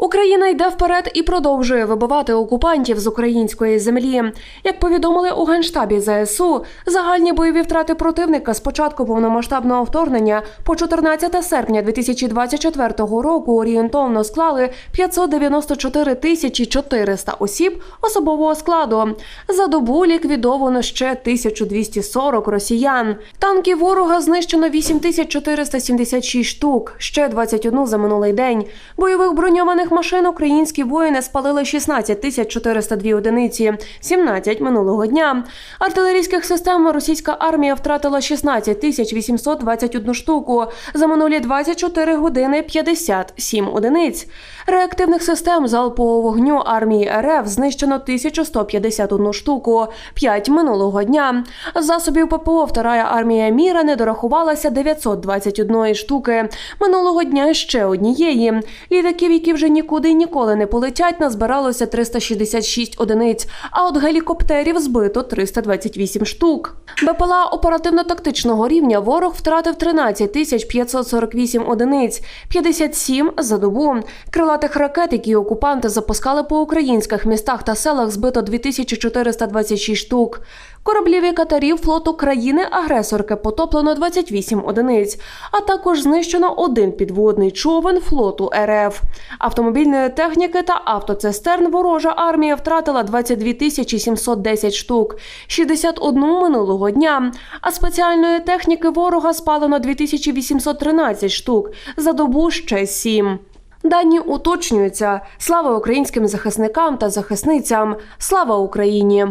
Україна йде вперед і продовжує вибивати окупантів з української землі. Як повідомили у генштабі ЗСУ, загальні бойові втрати противника з початку повномасштабного вторгнення по 14 серпня 2024 року орієнтовно склали 594 тисячі 400 осіб особового складу. За добу ліквідовано ще 1240 росіян. Танків ворога знищено 8476 штук, ще 21 за минулий день. Бойових броньованих машин українські воїни спалили 16 тисяч 402 одиниці, 17 минулого дня. Артилерійських систем російська армія втратила 16 тисяч 821 штуку. За минулі 24 години 57 одиниць. Реактивних систем залпового вогню армії РФ знищено 1151 штуку, 5 минулого дня. Засобів ППО Вторая армія міра не дорахувалася 921 штуки. Минулого дня ще однієї. Літаків, які вже нікуди ніколи не полетять, назбиралося 366 одиниць, а от гелікоптерів збито 328 штук. БПЛА оперативно-тактичного рівня ворог втратив 13 тисяч 548 одиниць, 57 за добу. Крилатих ракет, які окупанти запускали по українських містах та селах, збито 2426 штук. Кораблів і катерів флоту країни-агресорки потоплено 28 одиниць, а також знищено один підводний човен флоту РФ. Автомобільної техніки та автоцистерн ворожа армія втратила 22 тисячі 710 штук, 61 минулого дня. А спеціальної техніки ворога спалено 2813 штук, за добу ще 7. Дані уточнюються. Слава українським захисникам та захисницям. Слава Україні!